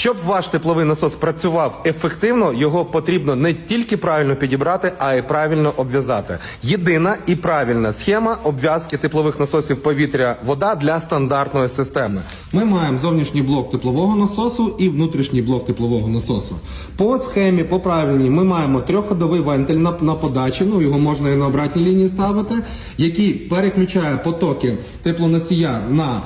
Щоб ваш тепловий насос працював ефективно, його потрібно не тільки правильно підібрати, а й правильно обв'язати. Єдина і правильна схема обв'язки теплових насосів повітря-вода для стандартної системи. Ми маємо зовнішній блок теплового насосу і внутрішній блок теплового насосу. По схемі, по правильній, ми маємо трьохходовий вентиль на, на подачі. Ну його можна і на обратній лінії ставити, який переключає потоки теплоносія на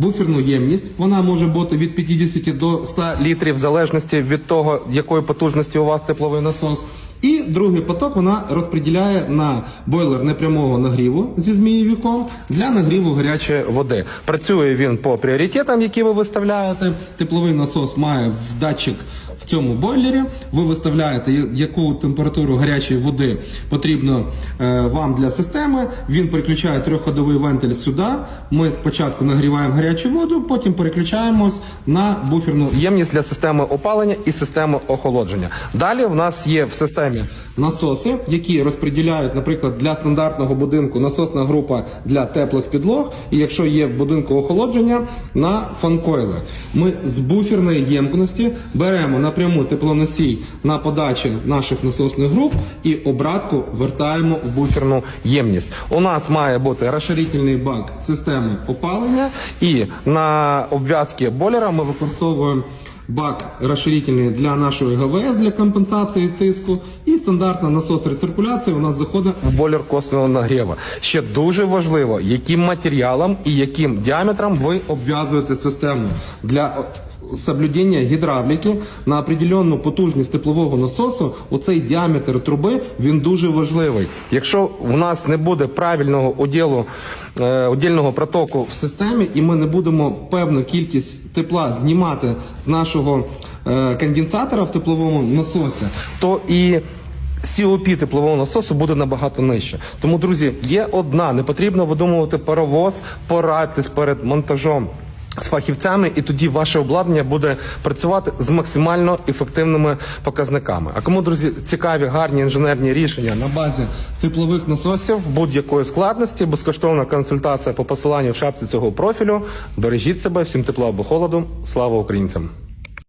Буферну ємність вона може бути від 50 до 100 літрів в залежності від того, якої потужності у вас тепловий насос. І другий поток вона розподіляє на бойлер непрямого нагріву зі змієвіком для нагріву гарячої води. Працює він по пріоритетам, які ви виставляєте. Тепловий насос має в датчик в цьому бойлері. Ви виставляєте, яку температуру гарячої води потрібно е, вам для системи. Він переключає трьохходовий вентиль сюди. Ми спочатку нагріваємо гарячу воду, потім переключаємось на буферну ємність для системи опалення і системи охолодження. Далі в нас є в системі насоси, які розподіляють, наприклад, для стандартного будинку насосна група для теплих підлог. І якщо є в будинку охолодження, на фанкойли. Ми з буферної ємкості беремо напряму теплоносій на подачі наших насосних груп і обратку вертаємо в буферну ємність. У нас має бути розширительний бак системи опалення, і на обв'язки бойлера ми використовуємо. Бак розширительний для нашої ГВС для компенсації тиску і стандартна насос рециркуляції у нас заходить в бойлер косвенного нагріву. Ще дуже важливо, яким матеріалом і яким діаметром ви обв'язуєте систему для соблюдення гідравліки на определенну потужність теплового насосу. Оцей діаметр труби він дуже важливий. Якщо в нас не буде правильного уділу е, удільного протоку в системі, і ми не будемо певну кількість тепла знімати з нашого е, конденсатора в тепловому насосі, то і COP теплового насосу буде набагато нижче. Тому, друзі, є одна, не потрібно видумувати паровоз, порадьтесь перед монтажом. З фахівцями, і тоді ваше обладнання буде працювати з максимально ефективними показниками. А кому, друзі, цікаві гарні інженерні рішення на базі теплових насосів будь-якої складності, безкоштовна консультація по посиланню в шапці цього профілю. Бережіть себе, всім тепла або холоду. Слава українцям!